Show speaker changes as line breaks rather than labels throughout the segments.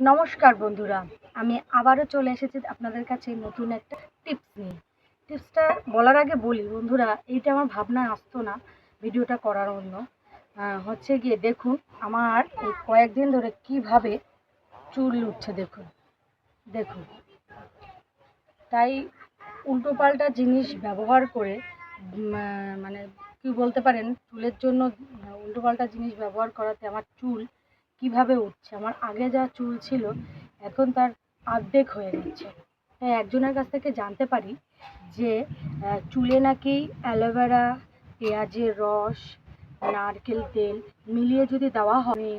নমস্কার বন্ধুরা আমি আবারও চলে এসেছি আপনাদের কাছে নতুন একটা টিপস নিয়ে। টিপসটা বলার আগে বলি বন্ধুরা এইটা আমার ভাবনায় আসতো না ভিডিওটা করার অন্য হচ্ছে গিয়ে দেখুন আমার এই কয়েকদিন ধরে কীভাবে চুল উঠছে দেখুন। দেখুন। তাই উল্টোপাল্টা জিনিস ব্যবহার করে মানে কি বলতে পারেন চুলের জন্য আহ, উল্টোপাল্টা জিনিস ব্যবহার করাতে আমার চুল কীভাবে উঠছে? আমার আগে যা চুল ছিল, এখন তার অর্ধেক হয়ে যাচ্ছে তাই একজনের কাছ থেকে জানতে পারি যে চুলে নাকি অ্যালোভেরা, পেঁয়াজের রস, নারকেল তেল মিলিয়ে যদি দেওয়া হয়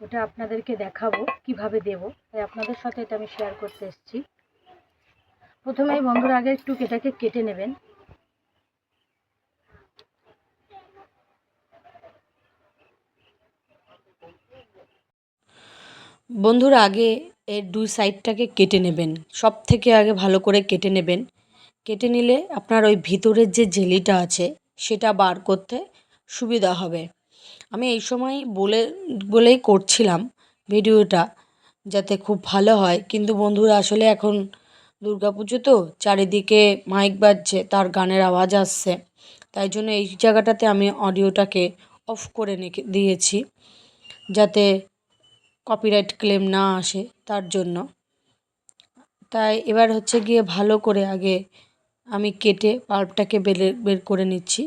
ওটা আপনাদেরকে দেখাবো, কীভাবে দেব। তাই আপনাদের সাথে এটা আমি শেয়ার করতে এসেছি। প্রথমেই বন্ধুরা, আগে একটু এটাকে কেটে নেবেন।
বন্ধুরা, আগে এর দুই সাইডটাকে কেটে নেবেন। সব থেকে আগে ভালো করে কেটে নেবেন। কেটে নিলে আপনার ওই ভিতরের যে জেলিটা আছে, সেটা বার করতে সুবিধা হবে। আমি এই সময় বলে, বলেই করছিলাম ভিডিওটা যাতে খুব ভালো হয়। কিন্তু বন্ধুরা, আসলে এখন দুর্গাপুজো তো, চারিদিকে মাইক বাজছে, তার গানের আওয়াজ আসছে। তাই জন্য এই জায়গাটাতে আমি অডিওটাকে অফ করে দিয়েছি। যাতে কপিরাইট ক্লেম না আসে তার জন্য। তাই এবার হচ্ছে গিয়ে ভালো করে আগে আমি কেটে পাল্পটাকে বেলে, বের করে নিচ্ছি।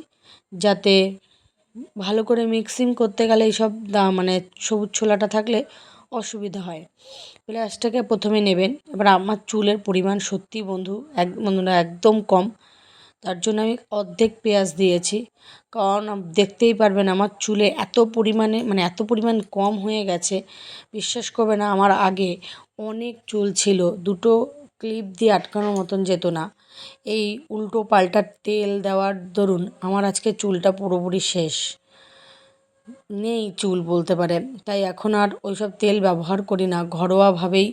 যাতে ভালো করে মিক্সিং করতে গেলে এইসব দা মানে সবুজ ছোলাটা থাকলে অসুবিধা হয়। পেঁয়াজটাকে প্রথমে নেবেন। এবার আমার চুলের পরিমাণ সত্যি বন্ধু, এক, বন্ধুরা একদম কম। তার জন্য আমি অর্ধেক পেঁয়াজ দিয়েছি। কারণ দেখতেই পারবেন আমার চুলে এত পরিমাণে মানে এত পরিমাণ কম হয়ে গেছে। বিশ্বাস করবে না, আমার আগে অনেক চুল ছিল, দুটো ক্লিপ দিয়ে আটকানোর মতন যেত না। এই উল্টো পাল্টা তেল দেওয়ার দরুন আমার আজকে চুলটা পুরোপুরি শেষ। নেই চুল বলতে পারে তাই এখন আর ওইসব তেল ব্যবহার করি না, ঘরোয়াভাবেই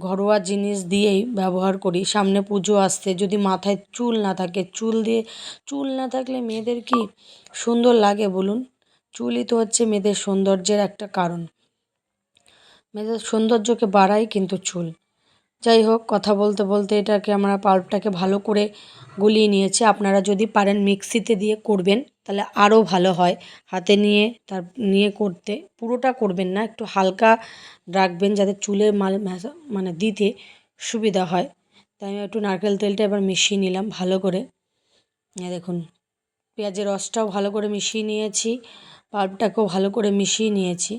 ঘরোয়া জিনিস দিয়েই ব্যবহার করি। সামনে পুজো আসছে, যদি মাথায় চুল না থাকে, চুল দিয়ে, চুল না থাকলে মেয়েদের কি সুন্দর লাগে বলুন? চুলই তো হচ্ছে মেয়েদের সৌন্দর্যের একটা কারণ। মেয়েদের সৌন্দর্যকে বাড়ায় কিন্তু চুল। যাই হোক, কথা বলতে বলতে এটাকে আমরা পাল্পটাকে ভালো করে গুলিয়ে নিয়েছি। আপনারা যদি পারেন মিক্সিতে দিয়ে করবেন। তাহলে আরও ভালো হয়। হাতে নিয়ে, তার নিয়ে করতে। পুরোটা করবেন না, একটু হালকা রাখবেন যাতে চুলের মাল মানে দিতে সুবিধা হয়। তাই আমি একটু নারকেল তেলটা এবার মিশিয়ে নিলাম ভালো করে। দেখুন, পেঁয়াজের রসটাও ভালো করে মিশিয়ে নিয়েছি, পাল্পটাকেও ভালো করে মিশিয়ে নিয়েছি।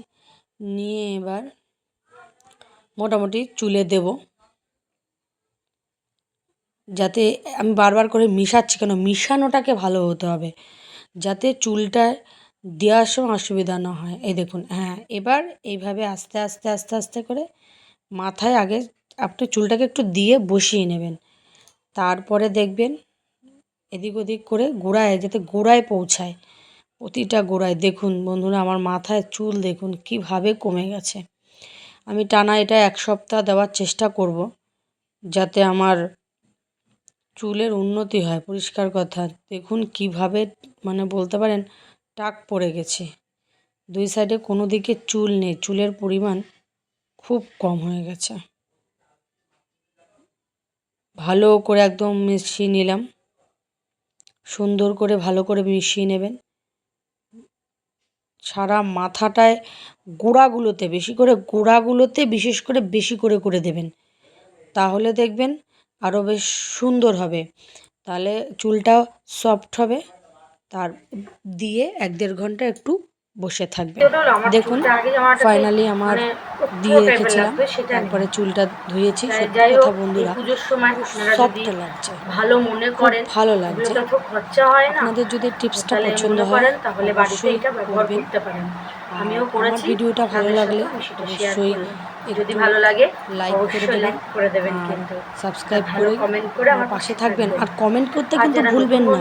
নিয়ে এবার মোটামুটি চুলে দেব। যাতে আমি বারবার করে মিশাচ্ছি কেন? মিশানোটাকে ভালো হতে হবে। যাতে চুলটা দেওয়ার সময় অসুবিধা না হয়। এই দেখুন হ্যাঁ এবার এইভাবে আস্তে আস্তে আস্তে আস্তে করে মাথায় আগে আপনি চুলটাকে একটু দিয়ে বসিয়ে নেবেন। তারপরে দেখবেন এদিক ওদিক করে গোড়ায়, যাতে গোড়ায় পৌঁছায়, প্রতিটা গোড়ায়। দেখুন বন্ধুরা, আমার মাথায় চুল দেখুন কীভাবে কমে গেছে। আমি টানা এটা এক সপ্তাহ দেওয়ার চেষ্টা করব, যাতে আমার চুলের উন্নতি হয়, পরিষ্কার কথা। দেখুন কীভাবে মানে বলতে পারেন, টাক পড়ে গেছে। দুই সাইডে কোনো দিকে চুল নেই, চুলের পরিমাণ খুব কম হয়ে গেছে। ভালো করে একদম মিশিয়ে নিলাম। সুন্দর করে ভালো করে মিশিয়ে নেবেন। সারা মাথাটায় গোড়াগুলোতে, বেশি করে গোড়াগুলোতে, বিশেষ করে বেশি করে করে দেবেন। তাহলে দেখবেন আরও বেশ সুন্দর হবে। তাহলে চুলটা সফট হবে। তার দিয়ে এক দেড় ঘণ্টা একটু বসে থাকবে। দেখুন ফাইনালি আমার দিয়ে রেখেছিলাম। তারপরে চুলটা ধুয়েছি। সত্যি কথা বন্ধুরা সফট
যদি
লাগছে।
ভালো মনে করেন
ভালো লাগছে।
খরচা হয় না।
আপনাদের যদি টিপসটা পছন্দ হয়
তাহলে বাড়িতে এটা ব্যবহার করতে পারেন। আমিও করেছি
ভিডিওটা ভালো লাগলে অবশ্যই
যদি ভালো লাগে
লাইক করে দেবেন।
করে দেবেন কিন্তু।
সাবস্ক্রাইব করে
comment করে
আমার পাশে থাকবেন। আর কমেন্ট করতে কিন্তু ভুলবেন না।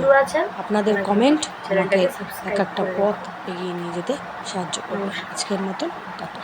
আপনাদের কমেন্ট আমাকে এক একটা পথ এগিয়ে নিয়ে যেতে সাহায্য করবে। আজকের মতন টাটা।